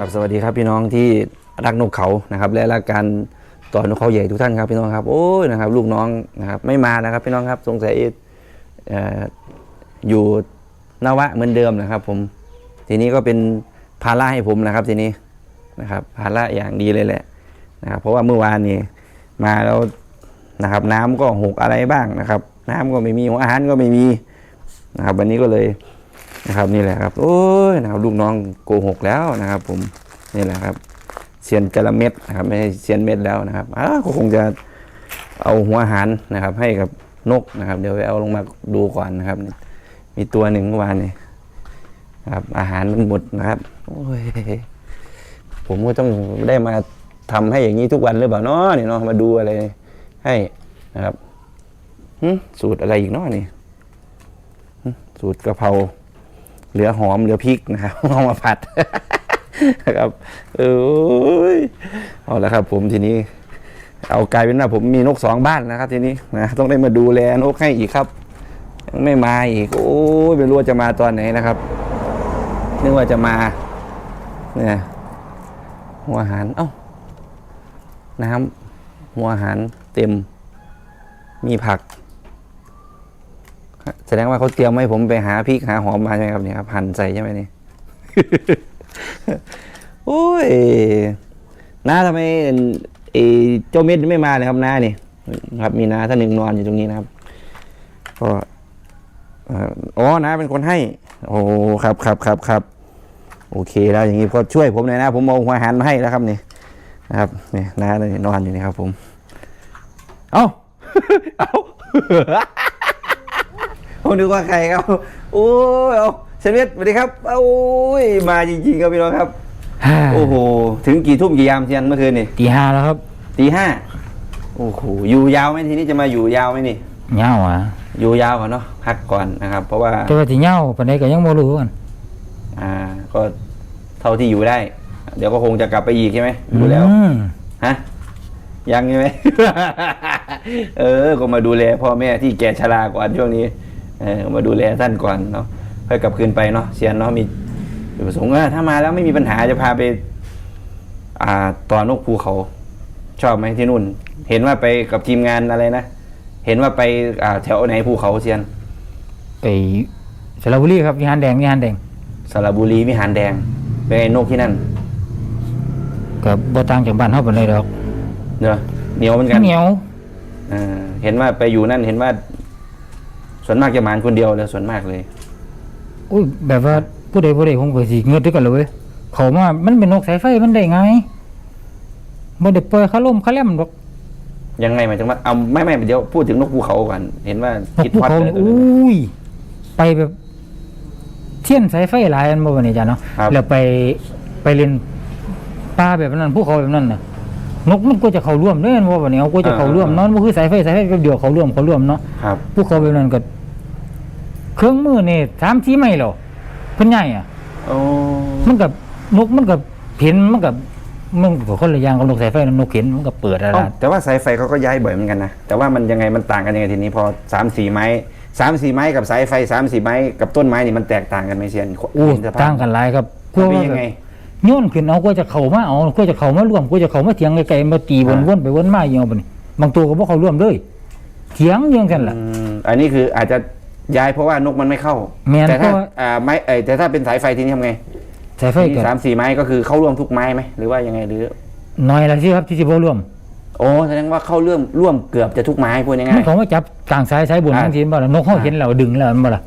ครับสวัสดีครับพี่น้องที่รักนกเขานะครับ และรักการต่อนกเขาใหญ่ทุกท่านครับพี่น้องครับโอ้ยนะครับ ลูกน้องนะครับไม่มานะครับพี่น้องครับสงสัยอยู่นวะเหมือนเดิมนะครับ ผม ทีนี้ก็เป็นภาระให้ผมนะครับ ทีนี้นะครับ ภาระอย่างดีเลยแหละนะครับ เพราะว่าเมื่อวานนี้มาแล้วนะครับ น้ำก็หกอะไรบ้างนะครับ น้ำก็ไม่มีอาหารก็ไม่มีนะครับ วันนี้ก็เลย นะครับนี่แหละครับโอ้ยนะครับลูกน้องโกหกแล้วนะครับ ผมนี่แหละครับเซียนจระเม็ดนะครับไม่ใช่เซียนเม็ดแล้วนะครับอ้าวก็คงจะเอาหัวอาหารนะครับ ให้กับนกนะครับ เดี๋ยวไปเอาลงมาดูก่อนนะครับ มีตัวหนึ่งเมื่อวานนี่นะครับ อาหารมันหมดนะครับ โอ้ยผมก็ต้องได้มาทำให้อย่างนี้ทุกวันหรือเปล่าเนาะนี่เนาะมาดูอะไร ให้นะครับสูตรอะไรอีกเนาะนี่สูตรกะเพรา เหลือหอมเหลือพริกนะครับเอามาผัดนะครับเอยเอาละครับ ผมทีนี้ เอากลายเป็นว่าผมมีนกสองบ้านนะครับ ทีนี้นะต้องได้มาดูแลนกให้อีกครับยังไม่มาอีก โอ้ยไม่รู้ว่าจะมาตอนไหนนะครับนึกว่าจะมาเนี่ยหัวอาหารเอ้าน้ำหัวอาหารเต็ม มีผัก แสดงว่าเขาเตรียมให้ผมไปหาพริกหาหอมมาใช่ไหมครับเนี่ยครับหั่นใส่ใช่ไหมนี่โอ้ยน้าทำไมไอ้เจ้าเม็ดไม่มาเลยครับน้านี่ครับมีน้าท่านหนึ่งนอนอยู่ตรงนี้นะครับ ก็อ๋อน้าเป็นคนให้ โอ้ครับครับครับครับโอเคแล้วอย่างนี้ก็ช่วยผมหน่อยนะ ผมเอาหัวหารมาให้แล้วครับนี่นะครับนี่น้าเลยนอนอยู่นี่ครับ ผม เอ้า เอ้า ผมนึกว่าใครครับ โอ้ยเอาเซนเวสสวัสดีครับโอ้ยมาจริงๆครับพี่น้องครับ โอ้โห ถึงกี่ทุ่มกี่ยามเชียนเมื่อคืนนี่ตีห้าแล้วครับตีห้าโอ้โหอยู่ยาวไหมทีนี้จะมาอยู่ยาวไหมนี่เหงาอะอยู่ยาวก่อนเนาะพักก่อนนะครับ เพราะว่าแต่ว่าที่เหงาปานใดก็ยังบ่รู้กันอ่าก็เท่าที่อยู่ได้ เดี๋ยวก็คงจะกลับไปอีกใช่ไหมอยู่แล้วอืมฮะยังใช่ไหม เออ ก็มาดูแลพ่อแม่ที่แก่ชราก่อนช่วงนี้เออ มาดูแลท่านก่อนเนาะค่อยกลับคืนไปเนาะเซียนเนาะมีจุดประสงค์ว่าถ้ามาแล้วไม่มีปัญหาจะพาไป อ่าต่อนกภูเขา ชอบไหมที่นู่น เห็นว่าไปกับทีมงานอะไรนะเห็นว่าไปอ่าแถวไหนภูเขาเซียนไปสระบุรีครับวิหารแดงวิหารแดงสระบุรีวิหารแดงเป็นไงนกที่นั่นก็บ่ต่างจากบ้านเฮาปานใดดอกเนอะเหนียวเหมือนกันเหนียวเออเห็นว่าไปอยู่นั่นเห็นว่า ส่วนมากจะหมานคนเดียวเลยส่วนมากเลยอุ้ยแบบว่าผู้ใดผู้ใดคงก็สิเงือดด้วยกันเลยเว้ยเขามามันเป็นนกสายไฟมันได้ไงบ่ได้ปล่อยเขาล่มเขาแล่มดอกยังไงหมายถึงว่าเอาไม่ไม่เดี๋ยวพูดถึงนกภูเขาก่อนเห็นว่านกคิดภูฮอตเขาเลยนี่ตัวนั้นอุ้ยไปแบบเทียนสายไฟหลายอันบ่ว่านี่จ้ะเนาะครับแล้วไปไปเล่นป่าแบบนั้นภูเขาแบบนั้นน่ะนกมันก็จะเข้าร่วมเด้อว่าวันนี้เอาก็จะเข้าร่วมเนาะมันคือสายไฟสายไฟแป๊บเดียวเข้าร่วมเข้าร่วมเนาะครับภูเขาแบบนั้นก็ เครื่องมือนี่สามสี่ไม่หรอเพิ่นใหญ่อะโอ้มันกับนกมันกับเห็นมันกับมันก็คนละอย่างกับนกสายไฟนกเห็นมันก็เปิดอะไรเอ้าแต่ว่าสายไฟเขาก็ย้ายบ่อยเหมือนกันนะแต่ว่ามันยังไงมันต่างกันยังไงทีนี้พอสามสี่ไม้สามสี่ไม้กับสายไฟสามสี่ไม้กับต้นไม้นี่มันแตกต่างกันไหมเซียนโอ้เห็นสภพต่างกันหลายครับมันเป็นยังไงโยนขึ้นเอาก็จะเข้ามาเอาก็จะเข้ามาร่วมก็จะเข้ามาเถียงไกลๆมาตีวนอ่าวนไปวนมาอย่างเงี้ยบัดนี้บางตัวก็บ่เข้าร่วมเลยเถียงอยังกันล่ะอืมอันนี้คืออาจจะ ย้ายเพราะว่านกมันไม่เข้า แม่นแต่ถ้าเพราะว่า อ่าไม้เอยแต่ถ้าเป็นสายไฟทีนี้ทำไงสายไฟมีก็สามสี่ไม้ก็คือเข้าร่วมทุกไม้ไหมหรือว่ายังไงหรือ น้อยละสิครับที่สิบ่ร่วมโอ้แสดงว่าเข้าร่วมร่วมเกือบจะทุกไม้พูดมันง่ายเขามาจับกลางสายสายบนอ่า ทั้งทีบ่ล่ะนกเฮาเห็นแล้วดึงแล้วมันบ่ล่ะ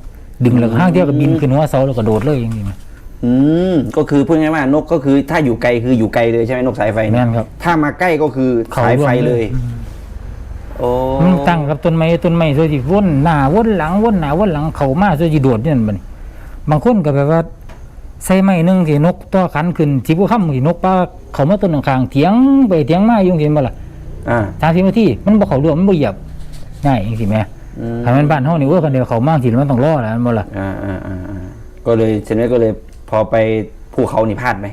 ดึงแล้วข้างเดียวก็บินขึ้นหัวเสาแล้วก็โดดเลยอย่างนี้ๆอืมก็คือพูดง่ายๆว่านกก็คือถ้าอยู่ไกลคืออยู่ไกลเลยใช่ไหมนกสายไฟเนี่ยแม่นครับ ถ้ามาใกล้ก็คือเข้าสายไฟร่วมเลเลยย โอ้มันตั้งกับต้นไม้ต้นไม้ส่วนที่วนหน้าวนหลังวนหน้าวนหลังเข้ามาส่วนที่โดดนี่นั่นบัดนี้บางคนก็แบบว่าใส่ไม้หนึงที่นกตัวขันขึ้นสิบ่ค่ำที่นกป้าเข้ามาต้นข้างๆเถียงไปเถียงมาอยู่จังซี่บ่ล่ะอ่า30นาทีมันบ่เข้าร่วมมันบ่เหยียบง่ายจังซี่แหมอืมถ้ามันบ้านเฮานี่เว่ากันเดียวเข้ามาสิมันต้องรอแล้วมันบ่ล่ะอ่าอ่าอ่าอ่าก็เลยเชนเวก็เลยพอไปภูเขานี่พลาดไหม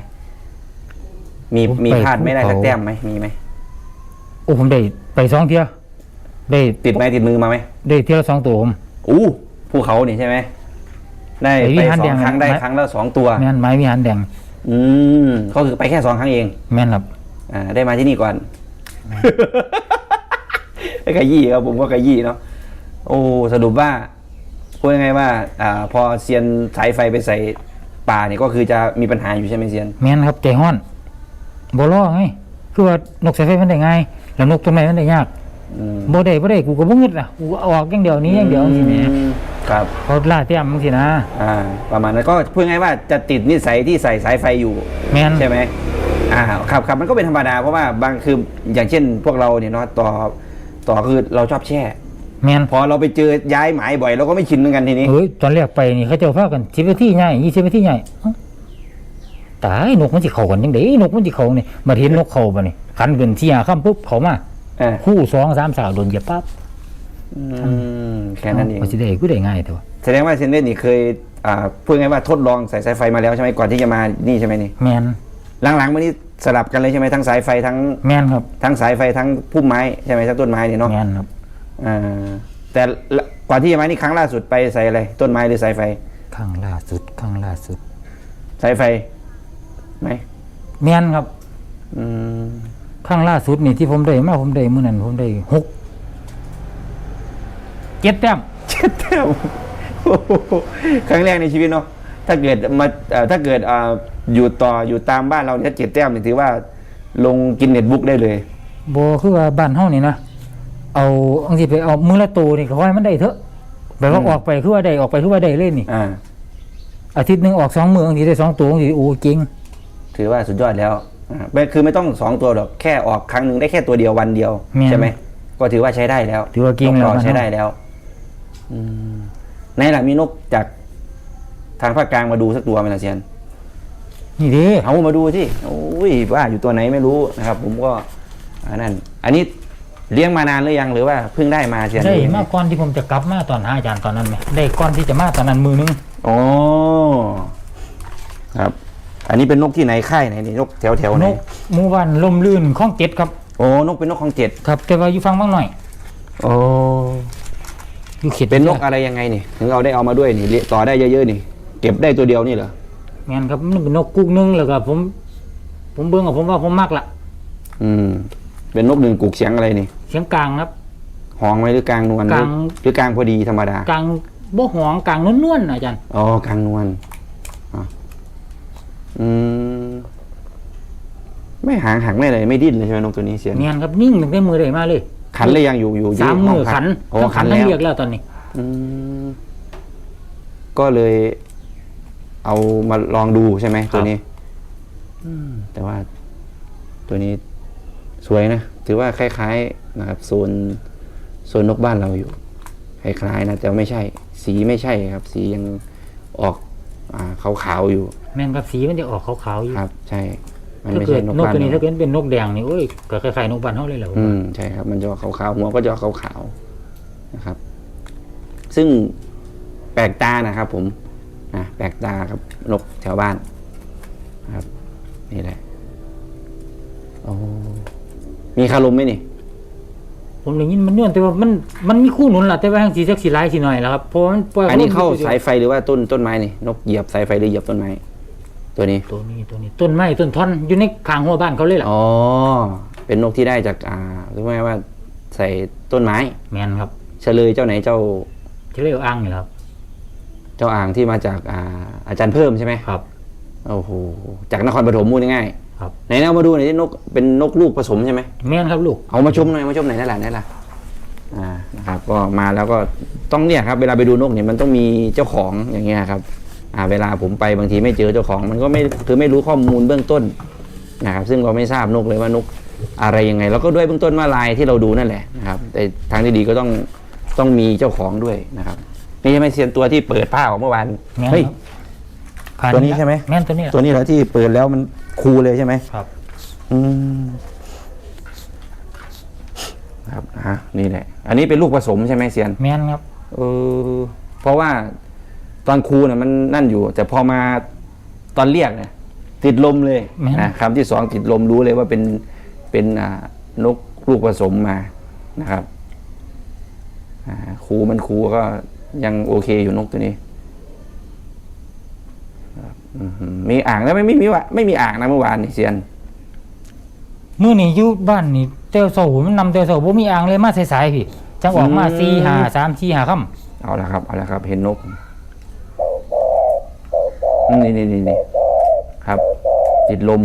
มีมีพลาดไม่ได้สักแต้มไหมมีไหมโอ้ผมได้ไปสองเที่ย ได้ติดไม้ติดมือมาไหมได้เที่ยวละสองตัวผมอู้ภูเขานี่ใช่ไหมได้ไอ้ไปวิหารสอแดงงครั้งได้ไม้ครั้งละสองตัวแม่นไม้วิหารแดง อืมก็คือไปแค่สองครั้งเอง แม่นครับอ่าได้มาที่นี่ก่อนไปกะยี่ครับผมก็กะยี่เนาะโอ้สรุปว่าพูดยังไงว่าอ่า พอเซียนสายไฟไปใส่ป่าเนี่ยก็คือจะมีปัญหาอยู่ใช่ไหมเซียนแม่นครับใจฮ้อนบ่รอไงคือว่านกสายไฟมันได้ง่ายแล้วนกต้นไม้มันได้ยากอืม บ่ได้บ่ได้กูก็บ่งึดล่ะกูก็เอาออกอย่างเดียวนี้อย่างเดียวจังซี่แหมอืมครับเขาล่าเตรียมจังซี่นะอ่า ประมาณนั้นก็พูดง่ายๆว่าจะติดนิสัยที่ใส่สายไฟอยู่แม่นใช่ไหมอ่าครับครับมันก็เป็นธรรมดาเพราะว่าบางคืออย่างเช่น พวกเราเนี่ยเนาะต่อต่อคือเราชอบแช่แม่นพอเราไปเจอย้ายหมายบ่อยเราก็ไม่ชินเหมือนกันทีนี้เอ้ยตอนแรกไปนี่เขาเจ้าพากัน10นาทีใหญ่20นาทีใหญ่เอ้าตายนกมันสิเข้ากันจังได๋นกมันสิเข้านี่มาเห็นนกเข้าบ่นี่คันขึ้นที่หาค่ำปุ๊บเข้ามา อ่าคู่สองสามสาวโดนเหยียบปั๊บอืมแค่นั้นเองาสิได้กูได้ง่ายแต่ว่าแสดงว่าเซนเดนนี่เคยอ่าพูดง่ายๆว่าทดลองใส่สายไฟมาแล้วใช่ไหมก่อนที่จะมานี่ใช่ไหมนี่ แม่นหลังๆมานี่สลับกันเลยใช่ไหมทั้งสายไฟทั้งแม่นครับทั้งสายไฟทั้งพุ่มไม้ใช่ไหมทั้งต้นไม้เนี่ยเนาะแม่นครับ อ่าแต่ละก่อนที่จะมานี่ครั้งล่าสุดไปใส่อะไรต้นไม้หรือสายไฟ ข้างล่าสุดข้างล่าสุด สายไฟไหมแม่นครับ อืม ข้างล่าสุดนี่ที่ผมได้มาผมได้มื้อนั้นผมได้หกเจ็ดแต้มเจ็ดแต้มโอ้โหครั้งแรกในชีวิตเนาะถ้าเกิดมาเอ่อถ้าเกิดอ่าอยู่ต่ออยู่ตามบ้านเราเนี่ยเจ็ดแต้มนี่ถือว่าลงกินเน็ตบุ๊กได้เลย บ่คือว่าบ้านเฮานี่นะเอาอังสิไปเอามื้อละโตนี่ก็ขอให้มันได้เถอะแบบว่าอืม ออกไปคือว่าได้ออกไปคือว่าได้เล่นนี่ อ่า อาทิตย์หนึงออกสองมื้อบางทีได้สองตัวบางทีโอ้เก่งถือว่าสุดยอดแล้วอ่า ไม่คือไม่ต้องสองตัวหรอกแค่ออกครั้งหนึ่งได้แค่ตัวเดียววันเดียวใช่ไหมก็ถือว่าใช้ได้แล้วถือว่าเก่งนแล้วต่อนะใช้ได้แล้วอืมในหลังมีนกจากทางภาคกลางมาดูสักตัวไหมล่ะเซียน นี่เด้เอามาดูสิโอ้ยว่าอยู่ตัวไหนไม่รู้นะครับ ผมก็อันนั้น อันนี้เลี้ยงมานานหรือยังหรือว่าเพิ่งได้มาเซียนได้มาก่อนที่ผมจะกลับมาตอนหาอาจารย์ตอนนั้นไหมได้ก่อนที่จะมาตอนนั้นมือนึง โอ้ครับ อันนี้เป็นนกที่ไหนค่ายไหนนี่นกแถวแถวๆไหนนกหมู่บ้านลมลื่นข้องเจ็ดครับโอ้นกเป็นนกของเจ็ดครับ แต่ว่าอยู่ฟังบ้างหน่อยโอ้อยู่เข็ดเป็นนกอะไรยังไงนี่ถึงเอาได้เอามาด้วยนี่เลี้ยต่อได้เยอะๆนี่ เก็บได้ตัวเดียวนี่เหรองั้นครับมันเป็นนกกุ๊กนึงแล้วก็ผม ผมเบิ่งกับผมว่าผมมักละอืม เป็นนกหนึ่งกุกเสียงอะไรนี่เสียงกลางครับหองไหมหรือกลางนวลกลางหรือกลางพอดีธรรมดากลางบ่หวงกลางนวลๆนะอาจารย์อ๋อกลางนวลอ๋อ อืมไม่หางหักไม่อะไรไม่ดิ้นเลยใช่ไหมนกตัวนี้เสียงเนียนครับนิ่งตั้งแต่มือได้มาเลยขันเลยยังอยู่อยู่สามห้มืงอพักขันโอ้ทั้งขัขันนทั้งแล้วเรียกแล้วตอนนี้ อืมก็เลย เอามาลองดูใช่ไหมตัวนี้อืมแต่ว่า ตัวนี้สวยนะถือว่าคล้ายๆนะครับโซนโซนนกบ้านเราอยู่คล้ายๆนะแต่ไม่ใช่ สีไม่ใช่ครับ สียังออกอ่าขาวๆอยู่ แม่นครับสีมันจะออกขาวๆอยู่ครับ ใช่ มันถ้าไม่เกิใช่ดนกนกบ้านตัวนี้เราถ้าเกิดเป็นนกแดงนี่โอ้ยก็คล้ายๆนกบ้านเฮาเลยแหละผมอืว่ามใช่ครับ มันจะออกขาวๆหัวก็จะออกขาวๆนะครับ ซึ่งแปลกตานะครับ ผมนะแปลกตาครับนกแถวบ้านนะครับ นี่แหละโอ้มีคารมไหมนี่ ผมได้ยินมันนวลแต่ว่ามันมันมีคู่หนุนล่ะแต่ว่าทางสีสักสีลายสีหน่อยแล้วครับเพราะว่ามันปล่อยอันนี้ลมเข้าอยู่สายไฟหรือว่าต้นต้นไม้นี่นกเหยียบสายไฟหรือเหยียบต้นไม้ ตัวนี้ตัวนี้ตัวนี้ต้นไม้ต้นท่อนอยู่ในข้างหัวบ้านเขาเลยล่ะอ๋อเป็นนกที่ได้จากอ่าเรียกว่าใส่ต้นไม้แม่นครับเฉลยเจ้าไหนเจ้าที่เรียกว่าอ่างนี่แหละครับ เจ้าอ่างที่มาจากอ่าอาจารย์เพิ่มใช่ไหมครับโอ้โหจากนครปฐมมูดง่ายครับๆไหนเอามาดูหน่อยที่นกเป็นนกลูกผสมใช่ไหมแม่นครับลูกเอามาชมหน่อยมาชมหน่อยนั่นแหละนั่นแหละอ่านะครับ ก็มาแล้วก็ต้องเนี่ยครับ เวลาไปดูนกเนี่ยมันต้องมีเจ้าของอย่างเงี้ยครับอ่า เวลาผมไปบางทีไม่เจอเจ้าของ มันก็ไม่คือไม่รู้ข้อมูลเบื้องต้นนะครับซึ่งเราไม่ทราบนกเลยว่านกอะไรยังไงแล้วก็ด้วยเบื้องต้นว่าลายที่เราดูนั่นแหละนะครับแต่ทางที่ดีก็ต้องต้องมีเจ้าของด้วยนะครับนี่ใช่ไหมเซียนตัวที่เปิดผ้าออกเมื่อวานแม่นเฮ้ยครับตัวนี้ใช่ไหมแม่นตัวนี้แหละตัวนี้เหรอที่เปิดแล้วมันคูเลยใช่ไหมครับ อืมครับฮะนี่แหละ อันนี้เป็นลูกผสมใช่ไหมเซียนแม่นครับเออเพราะว่า ตอนครูเนี่ยมันนั่นอยู่ แต่พอมาตอนเรียกเนี่ยติดลมเลยแม่นนะคำที่สองติดลมรู้เลยว่าเป็นเป็นอ่านกลูกผสมมานะครับอ่าครูมันครูก็ยังโอเคอยู่นกตัวนี้ครับอื้อหือมีอ่างแล้วไม่ไม่มีวะไม่มีอ่างนะเมื่อวานนี่เซียนมื้อนี้อยู่บ้านนี่เต้วโซ่มันนำเต้วโซ่บ่มีอ่างเลยมาสายๆพี่จังออกมาอืมสี่ห้าสามสี่ห้าค่ำเอาละครับเอาละครับ เห็นนกอืม นี่นี่นี่นี่ครับ ติดลม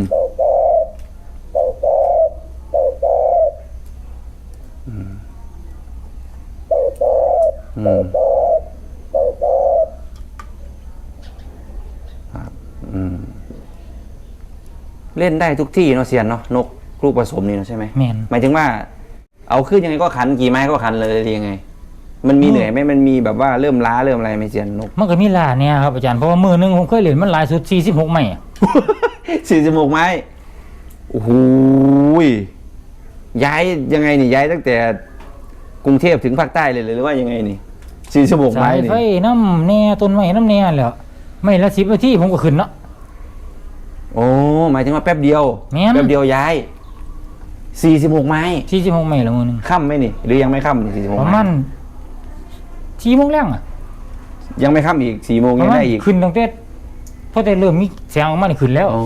อืมอืมครับอืมเล่นได้ทุกที่เนาะเซียนเนาะนกลูกผสมนี่เนาะใช่ไหมแม่น หมายถึงว่า เอาขึ้นยังไงก็ขันกี่ไม้ก็ขันเลยหรือยังไง มันมีเหนื่อยไหมมันมีแบบว่าเริ่มล้าเริ่มอะไรไหม่เซียนนกมันก็มีล่าเนี่ยครับอาจารย์เพราะว่ามื้อหนึงผมเคยเล่นมันหลายสุด46ไม้อะสี่สิบหกไม้โอ้โหยย้ายยังไงนี่ย้ายตั้งแต่กรุงเทพถึงภาคใต้เลยหรือว่ายังไงนี่สี่สิบหกไม้สายนี่ไฟน้ำแน่ต้นไม้น้ำแน่แหล้วไม่ละ10นาทีผมก็ขึ้นเนาะ โอ้หมายถึงว่าแป๊บเดียวแม่น แป๊บเดียวย้ายสี่สิบหกไม้46ไม้ละมื้อหนึงค่ำไหมนี่ หรือยังไม่ค่ำนี่สี่สิบหกประไม้มาณ 4โมงแรงอะยังไม่ค่ำอีกสี่โมงปยัระงมาณได้อีกขึ้นตั้งแต่พอแต่เริ่มมีแสงออกมานี่ขึ้นแล้ว โอ้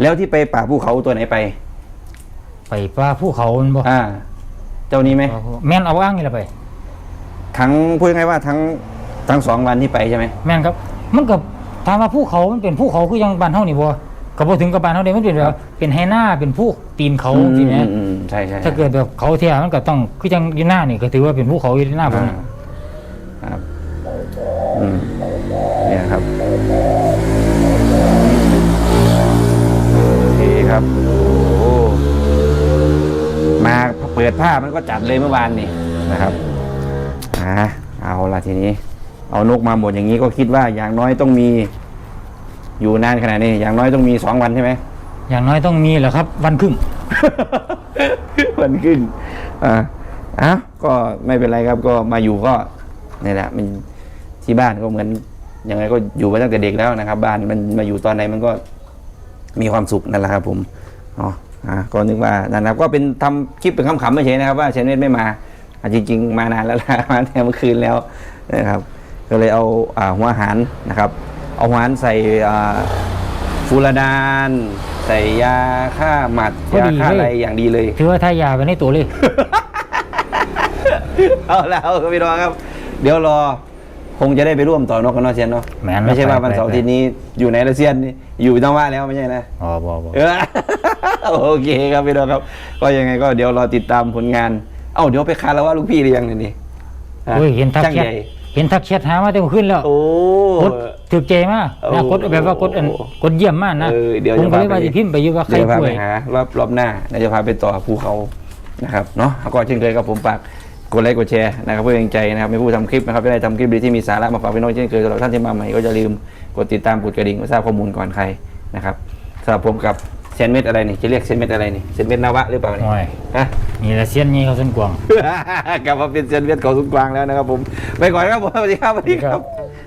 แล้วที่ไปป่าภูเขาตัวไหนไป ไปป่าภูเขามันบ่อ่า เจ้านี้ไหมแม่นเอาอ้างนี่ละไป ทั้งพูดง่ายๆว่าทั้งทั้งสองวันที่ไปใช่ไหมแม่นครับ มันก็ถามว่าภูเขามันเป็นภูเขาคือยังบ้านเฮานี่บ่ ก็บ่ถึงกับบ้านเฮาเด้มันเป็นแบบเป็นไฮหน้าเป็นภูตีนเขาอืมสิแหมอืมอืมใช่ใช่ถ้าเกิดแบบเขาแท้มันก็ต้องคือจังอยู่หน้านี่ก็ถือว่าเป็นภูเขาอยู่ในหน้าผมอ่าครับอืมเนี่ยครับโอเคครับโอ้มาเปิดผ้ามันก็จัดเลยเมื่อวานนี่นะครับอ่าเอาละทีนี้ เอานกมาหมดอย่างนี้ก็คิดว่าอย่างน้อยต้องมี อยู่นานขนาดนี้ อย่างน้อยต้องมีสองวันใช่ไหม อย่างน้อยต้องมีแหละครับ วันครึ่ง วันขึ้นอ่าอะก็ไม่เป็นไรครับ ก็มาอยู่ก็นี่แหละมันที่บ้านก็เหมือนยังไงก็อยู่มาตั้งแต่เด็กแล้วนะครับ บ้านมันมาอยู่ตอนไหนมันก็มีความสุขนั่นแหละครับ ผมอ๋ออะก็นึกว่านั่นนะครับ ก็เป็นทำคลิปเป็นคำๆไม่ใช่นะครับ ว่าเชนเนตไม่มาอะจริง ๆ มานานแล้วล่ะมาแต่เมื่อคืนแล้วนะครับ ก็เลยเอาอ่าหัวอาหารนะครับ เอาหัวอาหารใส่อ่าฟูรดาน ใส่ยาฆ่าหมัดพอยาดีฆ่าอะไรเลยอย่างดีเลย ถือว่าทายาไปในตัวเลย เอาแล้วครับพี่น้องครับ เดี๋ยวรอคงจะได้ไปร่วมต่อนกกันเนาะเซียนเนาะแม่นไม่ใช่ว่าไปวันเสาร์ไป อาทีนี้อยู่ไหนละเซียนนี่อยู่จังหวัดแล้วไม่ใช่นะ อ๋อบ่บ่ เออ โอเคครับพี่น้องครับ ก็ยังไงก็เดี๋ยวรอติดตามผลงาน เอ้าเดี๋ยวไปคาราว่าลูกพี่หรือยังเนี่ยนี่ฮะโอ้ยเห็นทักช่างแชทใหญ่เห็นทักแชทหามาแต่เมื่อคืนแล้ว โอ้กด ถูกใจมากโอ้นะกดแบบว่ากดอันกดเยี่ยมมากนะเออเดี๋ยวผมก็เลยจะพาว่าไปจะพิมพ์ไปอยู่ว่าใครเดี๋ยวพาป่วไปยหารอบรอบหน้าเดี๋ยวจะพาไปต่อภูเขานะครับเนาะแล้วก็เช่นเคยครับผมฝากกดไลค์กดแชร์นะครับเพื่อเป็นกำลังใจนะครับไม่ผู้ทำคลิปนะครับจะได้ทำคลิปดีที่มีสาระมาฝากพี่น้องเช่นเคยสำหรับท่านที่มาใหม่ก็จะลืมกดติดตามกดกระดิ่งเพื่อทราบข้อมูลก่อนใครนะครับสำหรับผมกับเซนเม็ดอะไรนี่จะเรียกเซนเม็ดอะไรนี่เซนเม็ดนวะหรือเปล่านี่โอ้ยฮะนี่แหละเซียนนี่เขาส้นกวางกลับมาเป็นเซนเม็ดของสุนกวางแล้วนะครับผมไปก่อนครับผมสวัสดีครับสวัสดีครับ